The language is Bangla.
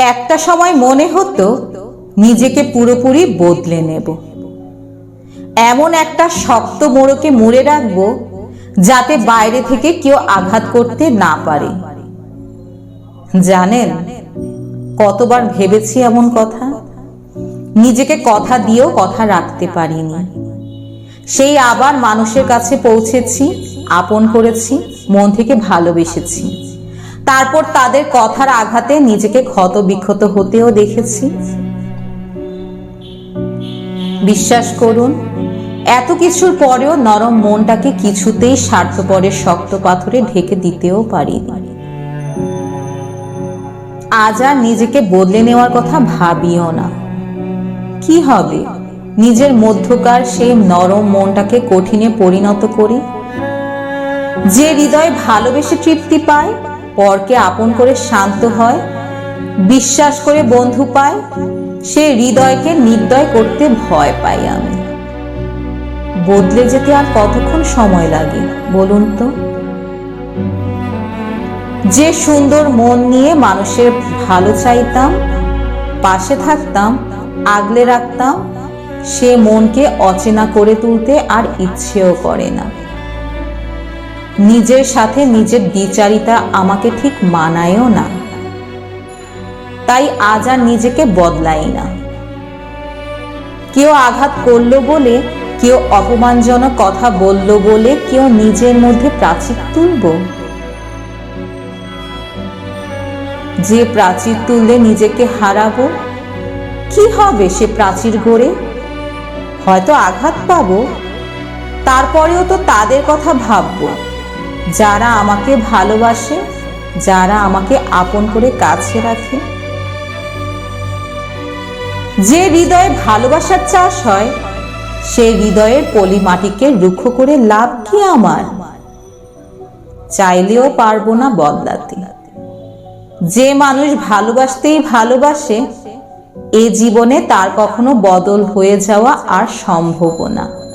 একটা সময় মনে হতো নিজেকে পুরোপুরি বদলে নেব। এমন একটা শক্ত মোড়কে মুড়ে রাখব যাতে বাইরে থেকে কেউ আঘাত করতে না পারে। জানেন, কতবার ভেবেছি এমন কথা? নিজেকে কথা দিয়েও কথা রাখতে পারিনি। সেই আবার মানুষের কাছে পৌঁছেছি, আপন করেছি, মন থেকে ভালোবেসেছি। তারপর তাদের কথার আঘাতে নিজেকে ক্ষত বিক্ষত হতেও দেখেছি। বিশ্বাস করুন, এত কিছুর পরেও নরম মনটাকে কিছুতেই স্বার্থপরের শক্ত পাথরে ঢেকে দিতেও পারিনি। আজ আর নিজেকে বদলে নেওয়ার কথা ভাবিও না। কি হবে? নিজের মধ্যকার সেই নরম মনটাকে কঠিনে পরিণত করি, যে হৃদয় ভালোবেসে তৃপ্তি পায় পরকে আপন করে শান্ত হয়, বিশ্বাস করে বন্ধু পায়, সে হৃদয়কে নির্দয় করতে ভয় পাই আমি। বদলে যেতে আর কতক্ষণ সময় লাগে, বলুন তো? যে সুন্দর মন নিয়ে মানুষের ভালো চাইতাম, পাশে থাকতাম, আগলে রাখতাম, সে মনকে অচেনা করে তুলতে আর ইচ্ছেও করে না। নিজের সাথে নিজের দ্বিচারিতা আমাকে ঠিক মানায়ও না। তাই আজ আর নিজেকে বদলাই না। কেউ আঘাত করল বলে, কেউ অপমানজনক কথা বলল বলে, কেউ নিজের মধ্যে প্রাচীর তুলব। যে প্রাচীর তুললে নিজেকে হারাবো, কি হবে সে প্রাচীর গড়ে হয়তো আঘাত পাবো। তারপরেও তো তাদের কথা ভাববো। যারা আমাকে ভালোবাসে, যারা আমাকে আপন করে কাছে রাখে। যে হৃদয়ে ভালোবাসার চাষ হয় সেই হৃদয়ের পলি মাটিকে রুক্ষ করে লাভ কি আমার? চাইলেও পারব না বদলাতে। যে মানুষ ভালোবাসতেই ভালোবাসে, এ জীবনে তার কখনো বদল হয়ে যাওয়া আর সম্ভব না।